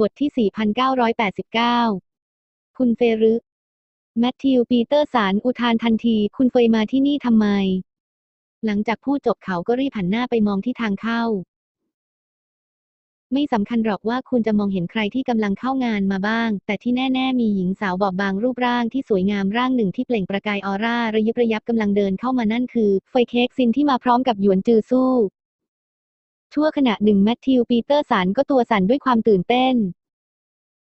บทที่ 4,989 คุณเฟรึแมทธิวปีเตอร์สารอุทานทันที คุณเฟยมาที่นี่ทำไม หลังจากพูดจบเขาก็รีบหันหน้าไปมองที่ทางเข้า ไม่สำคัญหรอกว่าคุณจะมองเห็นใครที่กำลังเข้างานมาบ้าง แต่ที่แน่ๆมีหญิงสาวบอบบางรูปร่างที่สวยงามร่างหนึ่งที่เปล่งประกายออร่าระยิบระยับกำลังเดินเข้ามานั่นคือ เฟยเค้กซินที่มาพร้อมกับหยวนจือสู้ ชั่วขณะหนึ่งแมทธิวปีเตอร์สันก็ตัวสั่นด้วยความตื่นเต้น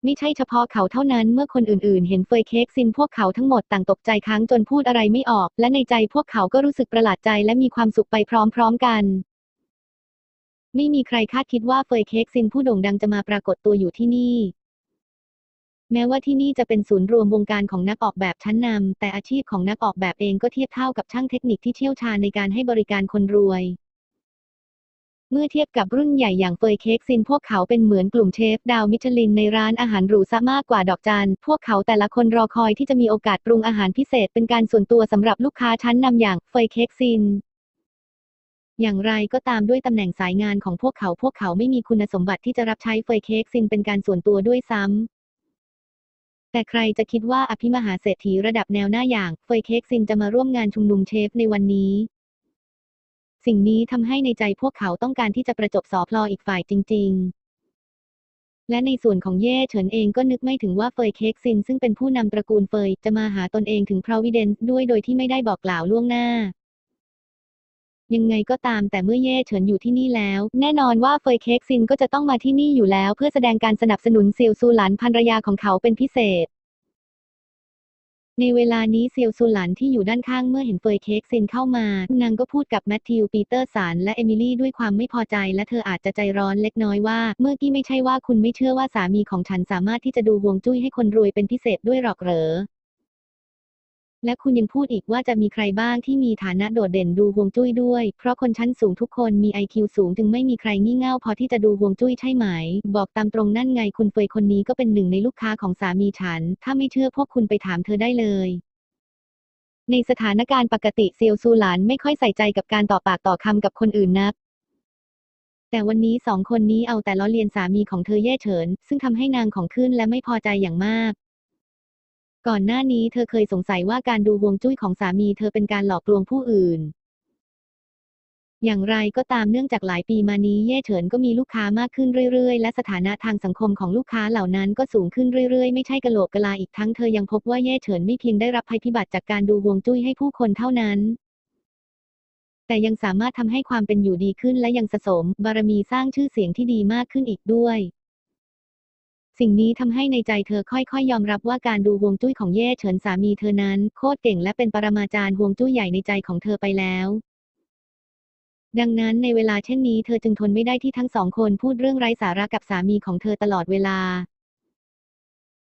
ไม่ใช่เฉพาะเขาเท่านั้นเมื่อคนอื่นๆ เห็นเฟยเค้กซินพวกเขาทั้งหมดต่างตกใจค้างจนพูดอะไรไม่ออก และในใจพวกเขาก็รู้สึกประหลาดใจและมีความสุขไปพร้อมๆกัน ไม่มีใครคาดคิดว่าเฟยเค้กซินผู้โด่งดังจะมาปรากฏตัวอยู่ที่นี่ แม้ว่าที่นี่จะเป็นศูนย์รวมวงการของนักออกแบบชั้นนำแต่อาชีพของนักออกแบบเองก็เทียบเท่ากับช่างเทคนิคที่เชี่ยวชาญในการให้บริการคนรวย เมื่อเทียบกับรุ่นใหญ่อย่างเฟยเค้กซินพวกเขาเป็นเหมือนกลุ่มเชฟดาวมิชลินในร้านอาหารหรูซะมากกว่าดอกจันพวกเขาแต่ละคนรอคอยที่จะมีโอกาสปรุงอาหารพิเศษเป็นการส่วนตัวสำหรับลูกค้าชั้นนำอย่างเฟยเค้กซินอย่างไรก็ตามด้วยตำแหน่งสายงานของพวกเขาพวกเขาไม่มีคุณสมบัติที่จะรับใช้เฟยเค้กซินเป็นการส่วนตัวด้วยซ้ำแต่ใครจะคิดว่าอภิมหาเศรษฐีระดับแนวหน้าอย่างเฟยเค้กซินจะมาร่วมงานชุมนุมเชฟในวันนี้ สิ่งนี้ทำให้ในใจพวกเขาต้องการที่จะประจบสอพลออีกฝ่ายจริง ๆ และในส่วนของเย่เฉินเองก็นึกไม่ถึงว่าเฟยเค้กซินซึ่งเป็นผู้นำตระกูลเฟยจะมาหาตนเองถึงพรวิเดนด้วยโดยที่ไม่ได้บอกกล่าวล่วงหน้ายังไงก็ตามแต่เมื่อเย่เฉินอยู่ที่นี่แล้ว แน่นอนว่าเฟยเค้กซินก็จะต้องมาที่นี่อยู่แล้ว เพื่อแสดงการสนับสนุนเซียวซูหลันภรรยาของเขาเป็นพิเศษ ในเวลานี้เซียวซูหลันที่อยู่ด้านข้างเมื่อเห็นเฟยเค้กซินเข้ามา นางก็พูดกับแมทธิวปีเตอร์สันและเอมิลี่ด้วยความไม่พอใจและเธออาจจะใจร้อนเล็กน้อยว่า เมื่อกี้ไม่ใช่ว่าคุณไม่เชื่อว่าสามีของฉันสามารถที่จะดูฮวงจุ้ยให้คนรวยเป็นพิเศษด้วยหรอกเหรอ และคุณยังพูดอีกว่าจะมีใครบ้างที่มีฐานะโดดเด่นดูฮวงจุ้ยด้วย เพราะคนชั้นสูงทุกคนมี IQ สูงจึงไม่มีใครงี่เง่าพอที่จะดูฮวงจุ้ยใช่ไหม บอกตามตรงนั่นไงคุณเฟยคนนี้ก็เป็นหนึ่งในลูกค้าของสามีฉัน ถ้าไม่เชื่อพวกคุณไปถามเธอได้เลยในสถานการณ์ปกติเซียวซูหลานไม่ค่อยใส่ใจกับการต่อปากต่อคำกับคนอื่นนัก แต่วันนี้สองคนนี้เอาแต่ล้อเลียนสามีของเธอแย่เฉิน ซึ่งทำให้นางของขึ้นและไม่พอใจอย่างมาก ก่อนหน้านี้เธอเคยสงสัยว่าการดูฮวงจุ้ยของสามีเธอเป็นการหลอกลวงผู้อื่น อย่างไรก็ตามเนื่องจากหลายปีมานี้เย่เฉินก็มีลูกค้ามากขึ้นเรื่อยๆ และสถานะทางสังคมของลูกค้าเหล่านั้นก็สูงขึ้นเรื่อยๆ ไม่ใช่กะโหลกกะลาอีกทั้งเธอยังพบว่าเย่เฉินไม่เพียงได้รับภัยพิบัติจากการดูฮวงจุ้ยให้ผู้คนเท่านั้นแต่ยังสามารถทำให้ความเป็นอยู่ดีขึ้นและยังสะสม บารมีสร้างชื่อเสียงที่ดีมากขึ้นอีกด้วย สิ่งนี้ทำให้ในใจเธอค่อยๆ ยอมรับว่าการดูฮวงจุ้ยของเย่เฉินสามีเธอนั้น โคตรเก่งและเป็นปรมาจารย์ฮวงจุ้ยใหญ่ในใจของเธอไปแล้วดังนั้นในเวลาเช่นนี้เธอจึงทนไม่ได้ที่ทั้งสองคนพูดเรื่องไร้สาระกับสามีของเธอตลอดเวลา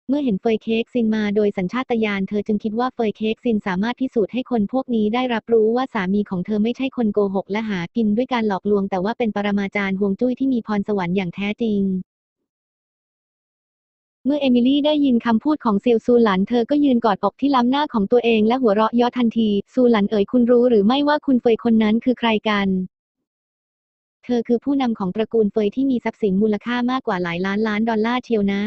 เมื่อเห็นเฟยเค้กซินมาโดยสัญชาตญาณเธอจึงคิดว่าเฟยเค้กซินสามารถพิสูจน์ให้คนพวกนี้ได้รับรู้ว่าสามีของเธอไม่ใช่คนโกหกและหากินด้วยการหลอกลวงแต่ว่าเป็นปรมาจารย์ฮวงจุ้ยที่มีพรสวรรค์อย่างแท้จริง เมื่อเอมิลี่ได้ยินคำพูดของเซียวซูหลันเธอก็ยืนกอดอกที่ล้ำหน้าของตัวเองและหัวเราะย่อทันที ซูหลันเอ๋ยคุณรู้หรือไม่ว่าคุณเฟยคนนั้นคือใครกัน เธอคือผู้นำของตระกูลเฟยที่มีทรัพย์สินมูลค่ามากกว่าหลายล้านล้านดอลลาร์เชียวนะ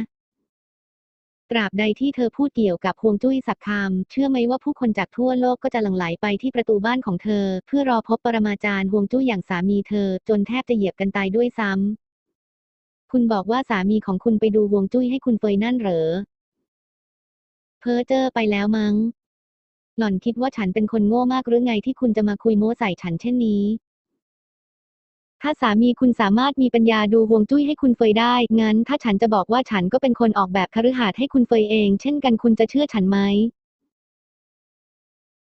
ตราบใดที่เธอพูดเกี่ยวกับฮวงจุ้ยสักคำเชื่อไหมว่าผู้คนจากทั่วโลกก็จะหลั่งไหลไปที่ประตูบ้านของเธอ เพื่อรอพบปรมาจารย์ฮวงจุ้ยอย่างสามีเธอ จนแทบจะเหยียบกันตายด้วยซ้ำ คุณบอกว่าสามีของคุณไปดูวงจุ้ยให้คุณเฟยนั่นเหรอ เพอเจอไปแล้วมั้ง หล่อนคิดว่าฉันเป็นคนโง่มากหรือไงที่คุณจะมาคุยโม้ใส่ฉันเช่นนี้ ถ้าสามีคุณสามารถมีปัญญาดูวงจุ้ยให้คุณเฟยได้ งั้น ถ้าฉันจะบอกว่าฉันก็เป็นคนออกแบบคฤหาสน์ให้คุณเฟยเอง เช่นกันคุณจะเชื่อฉันไหม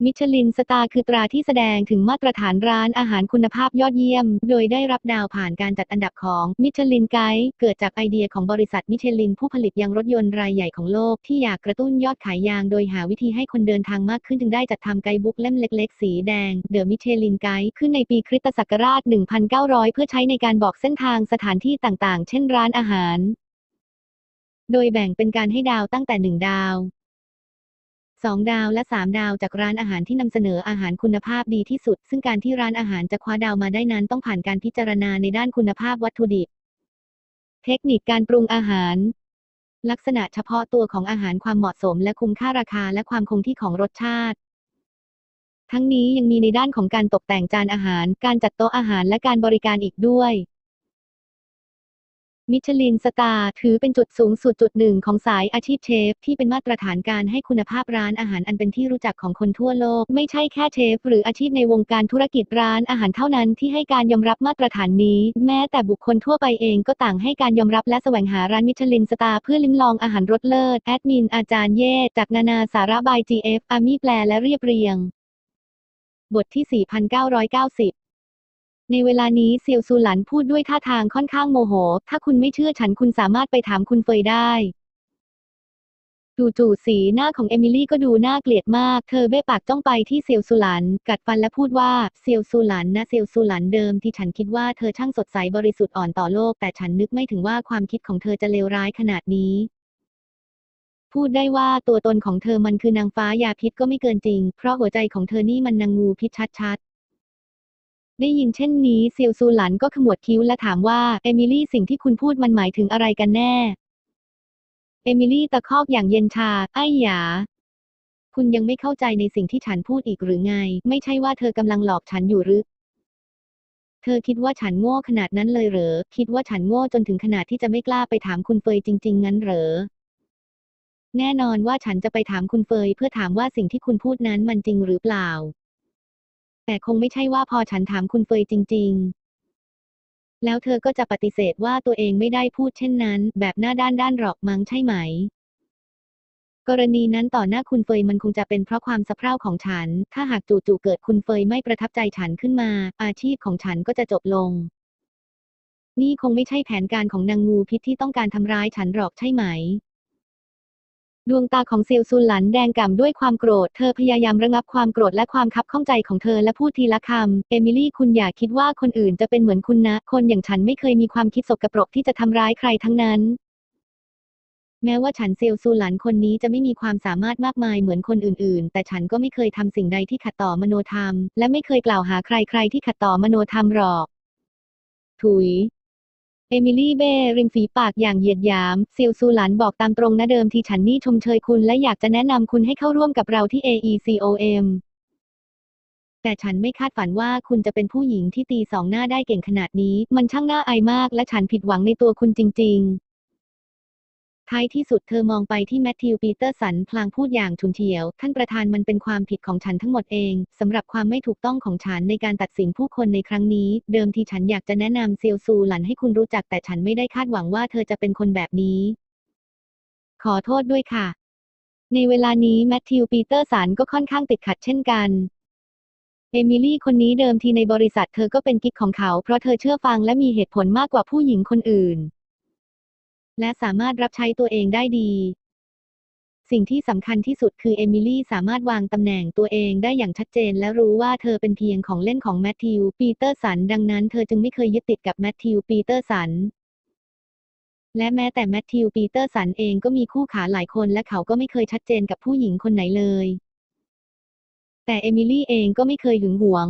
มิชลินสตาร์คือตราที่แสดงถึงมาตรฐานร้านอาหารคุณภาพยอดเยี่ยม โดยได้รับดาวผ่านการจัดอันดับของมิชลินไกด์เกิดจากไอเดียของบริษัทมิชลินผู้ผลิตยางรถยนต์รายใหญ่ของโลกที่อยากกระตุ้นยอดขายยางโดยหาวิธีให้คนเดินทางมากขึ้นจึงได้จัดทำไกด์บุ๊กเล่มเล็กๆ สีแดงเดอะมิชลินไกด์ขึ้นในปีคริสตศักราช 1900 เพื่อใช้ในการบอกเส้นทางสถานที่ต่างๆ เช่นร้านอาหาร โดยแบ่งเป็นการให้ดาวตั้งแต่หนึ่งดาว สองดาวและสามดาวจากร้านอาหารที่นำเสนออาหารคุณภาพดีที่สุด ซึ่งการที่ร้านอาหารจะคว้าดาวมาได้นั้นต้องผ่านการพิจารณาในด้านคุณภาพวัตถุดิบ เทคนิคการปรุงอาหาร ลักษณะเฉพาะตัวของอาหารความเหมาะสม และคุ้มค่าราคาและความคงที่ของรสชาติ ทั้งนี้ยังมีในด้านของการตกแต่งจานอาหาร การจัดโต๊ะอาหารและการบริการอีกด้วย มิชลินสตาร์ถือเป็นจุดสูงสุดจุดหนึ่งของสายอาชีพเชฟ ที่เป็นมาตรฐานการให้คุณภาพร้านอาหารอันเป็นที่รู้จักของคนทั่วโลก ไม่ใช่แค่เชฟ หรืออาชีพในวงการธุรกิจร้านอาหารเท่านั้นที่ให้การยอมรับมาตรฐานนี้ แม้แต่บุคคลทั่วไปเองก็ต่างให้การยอมรับและแสวงหาร้านมิชลินสตาร์เพื่อลิ้มลองอาหารรสเลิศแอดมินอาจารย์เย่จากนานาสาระบาย GF อามีแปลและเรียบเรียง บทที่ 4990 ในเวลานี้เซียวซูหลันพูดด้วยท่าทางค่อนข้างโมโห ถ้าคุณไม่เชื่อฉันคุณสามารถไปถามคุณเฟยได้จู่ๆสีหน้าของเอมิลี่ก็ดูน่าเกลียดมาก เธอเบ้ปากจ้องไปที่เซียวซูหลัน กัดฟันและพูดว่าเซียวซูหลันนะเซียวซูหลันเดิมที่ฉันคิดว่าเธอช่างสดใสบริสุทธิ์อ่อนต่อโลก แต่ฉันนึกไม่ถึงว่าความคิดของเธอจะเลวร้ายขนาดนี้ พูดได้ว่าตัวตนของเธอมันคือนางฟ้ายาพิษก็ไม่เกินจริง เพราะหัวใจของเธอนี่มันนางงูพิษชัด ได้ยินเช่นนี้เซียวซูหลันก็ขมวดคิ้วและถามว่า เอมิลี่สิ่งที่คุณพูดมันหมายถึงอะไรกันแน่ เอมิลี่ตะคอกอย่างเย็นชา ไอ้หยา คุณยังไม่เข้าใจในสิ่งที่ฉันพูดอีกหรือไง ไม่ใช่ว่าเธอกำลังหลอกฉันอยู่หรือ เธอคิดว่าฉันโง่ขนาดนั้นเลยเหรอ คิดว่าฉันโง่จนถึงขนาดที่จะไม่กล้าไปถามคุณเฟยจริง ๆ งั้นเหรอ แน่นอนว่าฉันจะไปถามคุณเฟยเพื่อถามว่าสิ่งที่คุณพูดนั้นมันจริงหรือเปล่า แต่คงไม่ใช่ว่าพอฉันถามคุณเฟยจริง ๆ แล้วเธอก็จะปฏิเสธว่าตัวเองไม่ได้พูดเช่นนั้น แบบหน้าด้านด้านหรอกมั้งใช่ไหม กรณีนั้นต่อหน้าคุณเฟยมันคงจะเป็นเพราะความสะเพร่าของฉัน ถ้าหากจู่ๆเกิดคุณเฟยไม่ประทับใจฉันขึ้นมา อาชีพของฉันก็จะจบลง นี่คงไม่ใช่แผนการของนางงูพิษที่ต้องการทำร้ายฉันหรอกใช่ไหม ดวงตาของเซียวซุนหลันแดงก่ำด้วยความโกรธ เธอพยายามระงับความโกรธและความคับข้องใจของเธอและพูดทีละคำ เอมิลี่คุณอย่าคิดว่าคนอื่นจะเป็นเหมือนคุณนะ คนอย่างฉันไม่เคยมีความคิดสกปรกที่จะทำร้ายใครทั้งนั้น แม้ว่าฉันเซียวซูหลันคนนี้จะไม่มีความสามารถมากมายเหมือนคนอื่น ๆ แต่ฉันก็ไม่เคยทำสิ่งใดที่ขัดต่อมโนธรรม และไม่เคยกล่าวหาใคร ๆ ที่ขัดต่อมโนธรรมหรอก ถุย เอมิลี่เบ้ริมฝีปากอย่างเหยียดหยามเซียวซูหลันบอกตามตรงนะเดิมที่ฉันนี่ชมเชยคุณและอยากจะแนะนำคุณให้เข้าร่วมกับเราที่ AECOM แต่ฉันไม่คาดฝันว่าคุณจะเป็นผู้หญิงที่ตีสองหน้าได้เก่งขนาดนี้ มันช่างน่าอายมากและฉันผิดหวังในตัวคุณจริง ๆ ท้ายที่สุดเธอมองไปที่แมทธิวปีเตอร์สันพลางพูดอย่างฉุนเฉียว ท่านประธานมันเป็นความผิดของฉันทั้งหมดเองสำหรับความไม่ถูกต้องของฉันในการตัดสินผู้คนในครั้งนี้ เดิมทีฉันอยากจะแนะนำเซียวซูหลันให้คุณรู้จักแต่ฉันไม่ได้คาดหวังว่าเธอจะเป็นคนแบบนี้ ขอโทษด้วยค่ะ ในเวลานี้แมทธิวปีเตอร์สันก็ค่อนข้างติดขัดเช่นกันเอมิลี่คนนี้เดิมทีในบริษัทเธอก็เป็นกิ๊กของเขาเพราะเธอเชื่อฟังและมีเหตุผลมากกว่าผู้หญิงคนอื่น และสามารถรับใช้ตัวเองได้ดี สิ่งที่สำคัญที่สุดคือเอมิลี่สามารถวางตำแหน่งตัวเองได้อย่างชัดเจน และรู้ว่าเธอเป็นเพียงของเล่นของแมทธิว ปีเตอร์สัน ดังนั้นเธอจึงไม่เคยยึดติดกับแมทธิว ปีเตอร์สันและแม้แต่แมทธิวปีเตอร์สันเองก็มีคู่ขาหลายคนและเขาก็ไม่เคยชัดเจนกับผู้หญิงคนไหนเลย แต่เอมิลี่เองก็ไม่เคยหึงหวง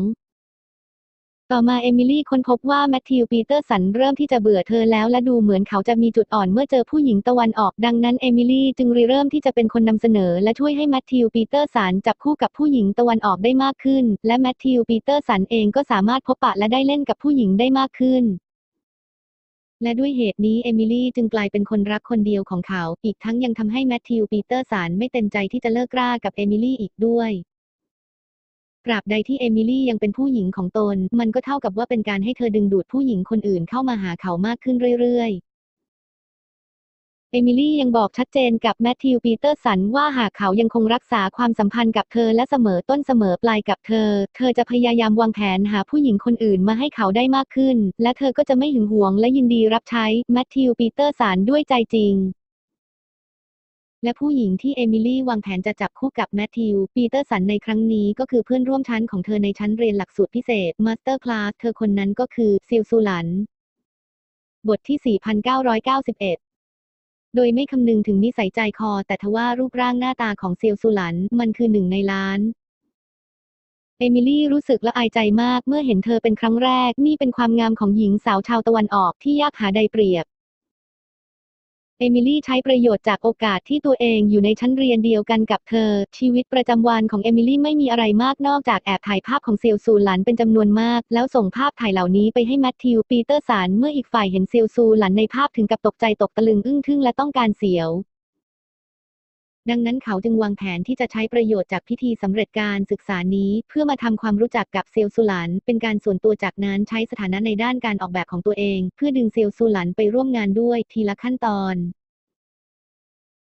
ต่อมาเอมิลี่ค้นพบว่าแมทธิวปีเตอร์สันเริ่มที่จะเบื่อเธอแล้วและดูเหมือนเขาจะมีจุดอ่อนเมื่อเจอผู้หญิงตะวันออก ดังนั้นเอมิลี่จึงริเริ่มที่จะเป็นคนนำเสนอ และช่วยให้แมทธิวปีเตอร์สันจับคู่กับผู้หญิงตะวันออกได้มากขึ้น และแมทธิวปีเตอร์สันเองก็สามารถพบปะและได้เล่นกับผู้หญิงได้มากขึ้นและด้วยเหตุนี้เอมิลี่จึงกลายเป็นคนรักคนเดียวของเขา อีกทั้งยังทำให้แมทธิวปีเตอร์สันไม่เต็มใจที่จะเลิกรากับเอมิลี่อีกด้วย ตราบใดที่เอมิลี่ยังเป็นผู้หญิงของตน มันก็เท่ากับว่าเป็นการให้เธอดึงดูดผู้หญิงคนอื่นเข้ามาหาเขามากขึ้นเรื่อยๆ เอมิลี่ยังบอกชัดเจนกับแมทธิวปีเตอร์สันว่าหากเขายังคงรักษาความสัมพันธ์กับเธอและเสมอต้นเสมอปลายกับเธอ เธอจะพยายามวางแผนหาผู้หญิงคนอื่นมาให้เขาได้มากขึ้น และเธอก็จะไม่หึงหวงและยินดีรับใช้แมทธิวปีเตอร์สันด้วยใจจริง และผู้หญิงที่เอมิลี่วางแผนจะจับคู่กับแมทธิว ปีเตอร์สันในครั้งนี้ก็คือเพื่อนร่วมชั้นของเธอในชั้นเรียนหลักสูตรพิเศษมาสเตอร์คลาสเธอคนนั้นก็คือซิลซูหลัน บทที่ 4991โดยไม่คำนึงถึงนิสัยใจคอ แต่ทว่ารูปร่างหน้าตาของเซียวซูหลัน มันคือหนึ่งในล้าน เอมิลี่รู้สึกละอายใจมากเมื่อเห็นเธอเป็นครั้งแรก นี่เป็นความงามของหญิงสาวชาวตะวันออกที่ยากหาใดเปรียบ เอมิลี่ใช้ประโยชน์จากโอกาสที่ตัวเองอยู่ในชั้นเรียนเดียวกันกับเธอ ชีวิตประจำวันของเอมิลี่ไม่มีอะไรมากนอกจากแอบถ่ายภาพของเซลซูหลันเป็นจำนวนมาก แล้วส่งภาพถ่ายเหล่านี้ไปให้แมทธิวปีเตอร์สันเมื่ออีกฝ่ายเห็นเซลซูหลันในภาพถึงกับตกใจตกตะลึงอึ้งทึ่งและต้องการเสียว ดังนั้นเขาจึงวางแผนที่จะใช้ประโยชน์จากพิธีสำเร็จการศึกษานี้ เพื่อมาทำความรู้จักกับเซลซูหลันเป็นการส่วนตัวจากนั้นใช้สถานะในด้านการออกแบบของตัวเอง เพื่อดึงเซลซูหลันไปร่วมงานด้วยทีละขั้นตอน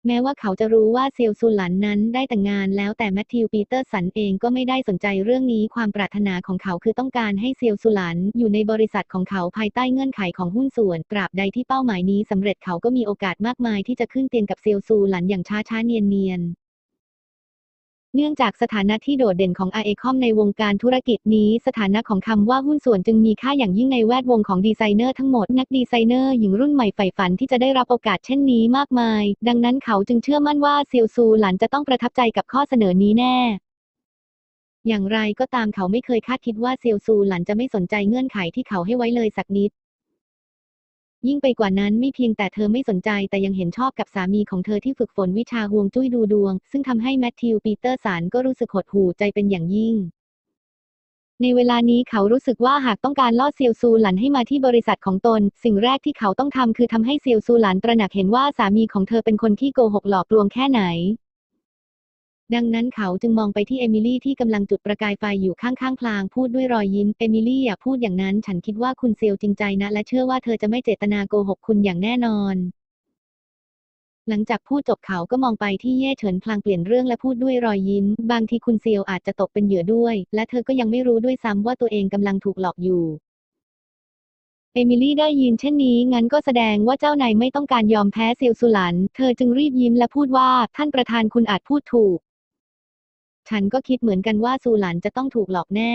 แม้ว่าเขาจะรู้ว่าเซียวซูหลันนั้นได้แต่งงานแล้วแต่แมทธิวปีเตอร์สันเองก็ไม่ได้สนใจเรื่องนี้ความปรารถนาของเขาคือต้องการให้เซียวซูหลันอยู่ในบริษัทของเขาภายใต้เงื่อนไขของหุ้นส่วน ตราบใดที่เป้าหมายนี้สำเร็จเขาก็มีโอกาสมากมายที่จะขึ้นเตียงกับเซียวซูหลันอย่างช้าช้าเนียนเนียน เนื่องจากสถานะที่โดดเด่นของอาเอคอมในวงการธุรกิจนี้สถานะของคำว่าหุ้นส่วนจึงมีค่าอย่างยิ่งในแวดวงของดีไซเนอร์ทั้งหมด นักดีไซเนอร์หญิงรุ่นใหม่ใฝ่ฝันที่จะได้รับโอกาสเช่นนี้มากมาย ดังนั้นเขาจึงเชื่อมั่นว่าซียวซูหลันจะต้องประทับใจกับข้อเสนอนี้แน่อย่างไรก็ตามเขาไม่เคยคาดคิดว่าเซียวซูหลันจะไม่สนใจเงื่อนไขที่เขาให้ไว้เลยสักนิด ยิ่งไปกว่านั้นไม่เพียงแต่เธอไม่สนใจแต่ยังเห็นชอบกับสามีของเธอที่ฝึกฝนวิชาฮวงจุ้ยดูดวง ซึ่งทำให้แมทธิวปีเตอร์สันก็รู้สึกหดหู่ใจเป็นอย่างยิ่ง ในเวลานี้เขารู้สึกว่าหากต้องการล่อเซียวซูหลันให้มาที่บริษัทของตน สิ่งแรกที่เขาต้องทำคือทำให้เซียวซูหลันตระหนักเห็นว่าสามีของเธอเป็นคนที่โกหกหลอกลวงแค่ไหน ดังนั้นเขาจึงมองไปที่เอมิลี่ที่กำลังจุดประกายไฟอยู่ข้างๆพลางพูดด้วยรอยยิ้ม เอมิลี่อย่าพูดอย่างนั้น ฉันคิดว่าคุณเซียวจริงใจนะ และเชื่อว่าเธอจะไม่เจตนาโกหกคุณอย่างแน่นอน หลังจากพูดจบเขาก็มองไปที่เย่เฉินพลางเปลี่ยนเรื่องและพูดด้วยรอยยิ้ม บางทีคุณเซียวอาจจะตกเป็นเหยื่อด้วย และเธอก็ยังไม่รู้ด้วยซ้ำว่าตัวเองกำลังถูกหลอกอยู่เอมิลี่ได้ยินเช่นนี้ งั้นก็แสดงว่าเจ้านายไม่ต้องการยอมแพ้เซียวสุหลัน เธอจึงรีบยิ้มและพูดว่า ท่านประธานคุณอาจพูดถูก ฉันก็คิดเหมือนกันว่าซูหลันจะต้องถูกหลอกแน่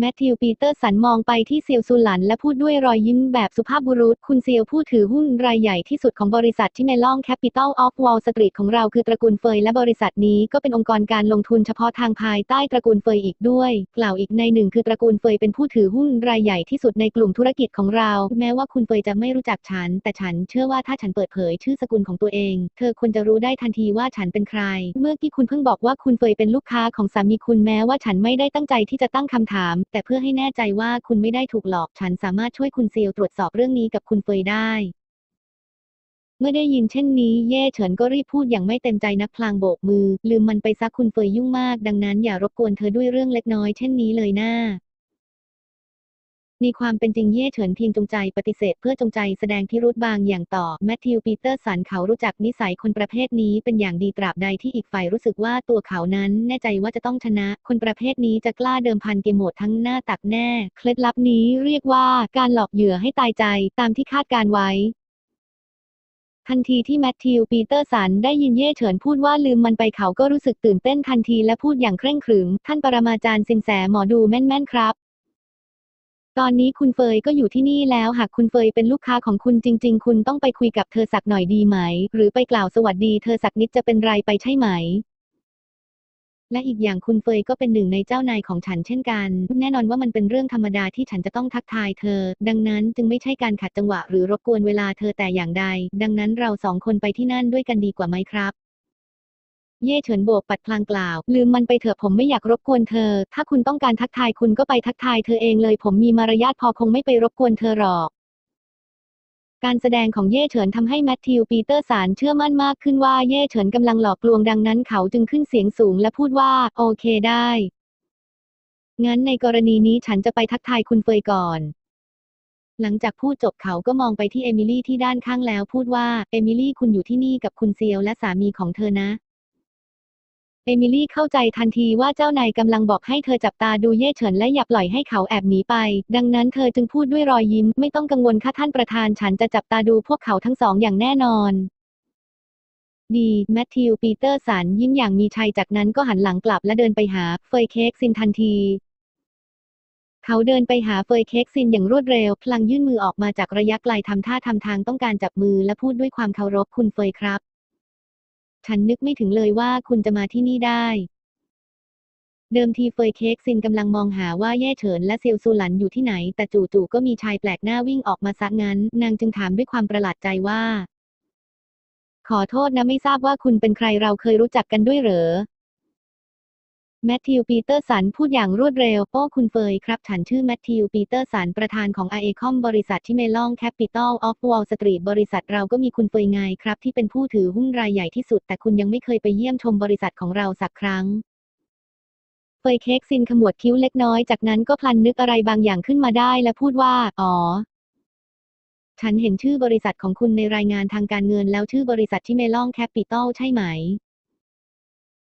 แมทธิวปีเตอร์สันมองไปที่เซียวซูหลันและพูดด้วยรอยยิ้มแบบสุภาพบุรุษ คุณเซียวผู้ถือหุ้นรายใหญ่ที่สุดของบริษัทที่เมลองแคปิตอลออฟวอลสตรีทของเราคือตระกูลเฟยและบริษัทนี้ก็เป็นองค์กรการลงทุนเฉพาะทางภายใต้ตระกูลเฟยอีกด้วย กล่าวอีกในหนึ่งคือตระกูลเฟยเป็นผู้ถือหุ้นรายใหญ่ที่สุดในกลุ่มธุรกิจของเรา แม้ว่าคุณเฟยจะไม่รู้จักฉัน แต่ฉันเชื่อว่าถ้าฉันเปิดเผยชื่อสกุลของตัวเอง เธอควรจะรู้ได้ทันทีว่าฉันเป็นใคร เมื่อกี้คุณเพิ่งบอกว่าคุณเฟยเป็นลูกค้าของสามีคุณแม้ว่าฉันไม่ได้ตั้งใจที่จะตั้งคำถามแต่เพื่อให้แน่ใจว่าคุณไม่ได้ถูกหลอก ฉันสามารถช่วยคุณเซียวตรวจสอบเรื่องนี้กับคุณเฟยได้ เมื่อได้ยินเช่นนี้ เย่เฉินก็รีบพูดอย่างไม่เต็มใจนักพลางโบกมือ ลืมมันไปซะคุณเฟยยุ่งมาก ดังนั้นอย่ารบกวนเธอด้วยเรื่องเล็กน้อยเช่นนี้เลยนะ่า ในความเป็นจริงเย่เฉินเพียงจงใจปฏิเสธ เพื่อจงใจแสดงพิรุธบางอย่างต่อแมทธิวปีเตอร์สันเขารู้จักนิสัยคนประเภทนี้เป็นอย่างดีตราบใดที่อีกฝ่ายรู้สึกว่าตัวเขานั้นแน่ใจว่าจะต้องชนะ คนประเภทนี้จะกล้าเดิมพันเกมหมดทั้งหน้าตักแน่ เคล็ดลับนี้เรียกว่าการหลอกเหยื่อให้ตายใจตามที่คาดการไว้ทันทีที่แมทธิวปีเตอร์สันได้ยินเย่เฉินพูดว่าลืมมันไปเขาก็รู้สึกตื่นเต้นทันทีและพูดอย่างเคร่งขรึม ท่านปรมาจารย์สินแสหมอดูแม่นๆครับ ตอนนี้คุณเฟยก็อยู่ที่นี่แล้วหากคุณเฟยเป็นลูกค้าของคุณจริง ๆ คุณต้องไปคุยกับเธอสักหน่อยดีไหม หรือไปกล่าวสวัสดีเธอสักนิดจะเป็นไรไปใช่ไหม และอีกอย่างคุณเฟยก็เป็นหนึ่งในเจ้านายของฉันเช่นกัน แน่นอนว่ามันเป็นเรื่องธรรมดาที่ฉันจะต้องทักทายเธอ ดังนั้นจึงไม่ใช่การขัดจังหวะหรือรบกวนเวลาเธอแต่อย่างใด ดังนั้นเราสองคนไปที่นั่นด้วยกันดีกว่าไหมครับ เย่เฉินโบกปัดพลางกล่าว ลืมมันไปเถอะผมไม่อยากรบกวนเธอ ถ้าคุณต้องการทักทายคุณก็ไปทักทายเธอเองเลย ผมมีมารยาทพอคงไม่ไปรบกวนเธอหรอกการแสดงของเย่เฉินทำให้แมทธิวปีเตอร์สารเชื่อมั่นมากขึ้นว่าเย่เฉินกำลังหลอกลวงดังนั้นเขาจึงขึ้นเสียงสูงและพูดว่า โอเคได้ งั้นในกรณีนี้ฉันจะไปทักทายคุณเฟยก่อน หลังจากพูดจบเขาก็มองไปที่เอมิลี่ที่ด้านข้างแล้วพูดว่า เอมิลี่คุณอยู่ที่นี่กับคุณเซียวและสามีของเธอนะ เอมิลี่เข้าใจทันทีว่าเจ้านายกำลังบอกให้เธอจับตาดูเย่เฉินและอย่าปล่อยให้เขาแอบหนีไป ดังนั้นเธอจึงพูดด้วยรอยยิ้ม ไม่ต้องกังวลค่ะท่านประธานฉันจะจับตาดูพวกเขาทั้งสองอย่างแน่นอน ดีแมทธิวปีเตอร์สันยิ้มอย่างมีชัยจากนั้นก็หันหลังกลับและเดินไปหาเฟยเค้กซินทันทีเขาเดินไปหาเฟยเค้กซินอย่างรวดเร็ว พลังยื่นมือออกมาจากระยะไกลทำท่าทำทางต้องการจับมือและพูดด้วยความเคารพคุณเฟยครับ ฉันนึกไม่ถึงเลยว่าคุณจะมาที่นี่ได้ เดิมทีเฟยเค้กซินกำลังมองหาว่าแย่เฉินและเซียวซูหลันอยู่ที่ไหน แต่จู่ๆก็มีชายแปลกหน้าวิ่งออกมาซะงั้น นางจึงถามด้วยความประหลาดใจว่า ขอโทษนะไม่ทราบว่าคุณเป็นใครเราเคยรู้จักกันด้วยเหรอ แมทธิวปีเตอร์สันพูดอย่างรวดเร็ว โอ้คุณเฟยครับ ฉันชื่อแมทธิวปีเตอร์สันประธานของ a อคอมบริษัทที่เมลองแคปิตอลออฟวอลสตรีทบริษัทเราก็มีคุณเฟยไงครับ ที่เป็นผู้ถือหุ้นรายใหญ่ที่สุด แต่คุณยังไม่เคยไปเยี่ยมชมบริษัทของเราสักครั้งเฟยเค้กซินขมวดคิ้วเล็กน้อยจากนั้นก็พลันนึกอะไรบางอย่างขึ้นมาได้และพูดว่า อ๋อฉันเห็นชื่อบริษัทของคุณในรายงานทางการเงินแล้วชื่อบริษัทที่เมลองแคปิตอลใช่ไหม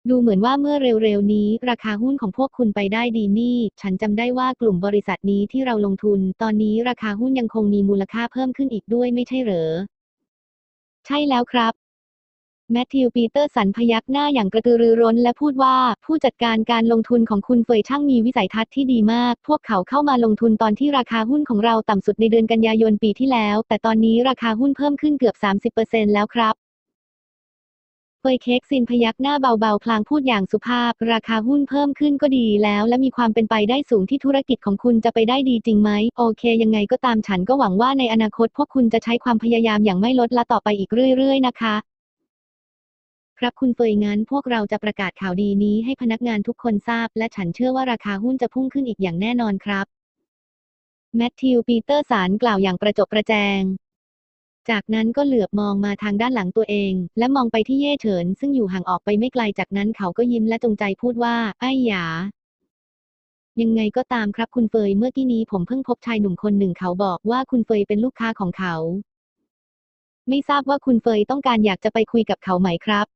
ดูเหมือนว่าเมื่อเร็วๆนี้ ราคาหุ้นของพวกคุณไปได้ดีนี่ ฉันจำได้ว่ากลุ่มบริษัทนี้ที่เราลงทุน ตอนนี้ราคาหุ้นยังคงมีมูลค่าเพิ่มขึ้นอีกด้วยไม่ใช่เหรอ ใช่แล้วครับ แมทธิวปีเตอร์สันพยักหน้าอย่างกระตือรือร้นและพูดว่า ผู้จัดการการลงทุนของคุณเฟยช่างมีวิสัยทัศน์ที่ดีมาก พวกเขาเข้ามาลงทุนตอนที่ราคาหุ้นของเราต่ำสุดในเดือนกันยายนปีที่แล้ว แต่ตอนนี้ราคาหุ้นเพิ่มขึ้นเกือบ 30%แล้วครับ เฟยเค้กซินพยักหน้าเบาๆ พลางพูดอย่างสุภาพ ราคาหุ้นเพิ่มขึ้นก็ดีแล้ว และมีความเป็นไปได้สูงที่ธุรกิจของคุณจะไปได้ดีจริงไหม โอเค ยังไงก็ตามฉันก็หวังว่าในอนาคตพวกคุณจะใช้ความพยายามอย่างไม่ลดละต่อไปอีกเรื่อย ๆ นะคะ ครับคุณเฟยงั้นพวกเราจะประกาศข่าวดีนี้ให้พนักงานทุกคนทราบ และฉันเชื่อว่าราคาหุ้นจะพุ่งขึ้นอีกอย่างแน่นอนครับ แมทธิวปีเตอร์สารกล่าวอย่างประจบประแจง จากนั้นก็เหลือบมองมาทางด้านหลังตัวเอง และมองไปที่เย่เฉิน ซึ่งอยู่ห่างออกไปไม่ไกลจากนั้นเขาก็ยิ้มและจงใจพูดว่า ไอ้หยา ยังไงก็ตามครับคุณเฟยเมื่อกี้นี้ผมเพิ่งพบชายหนุ่มคนหนึ่งเขาบอกว่าคุณเฟยเป็นลูกค้าของเขา ไม่ทราบว่าคุณเฟยต้องการอยากจะไปคุยกับเขาไหมครับ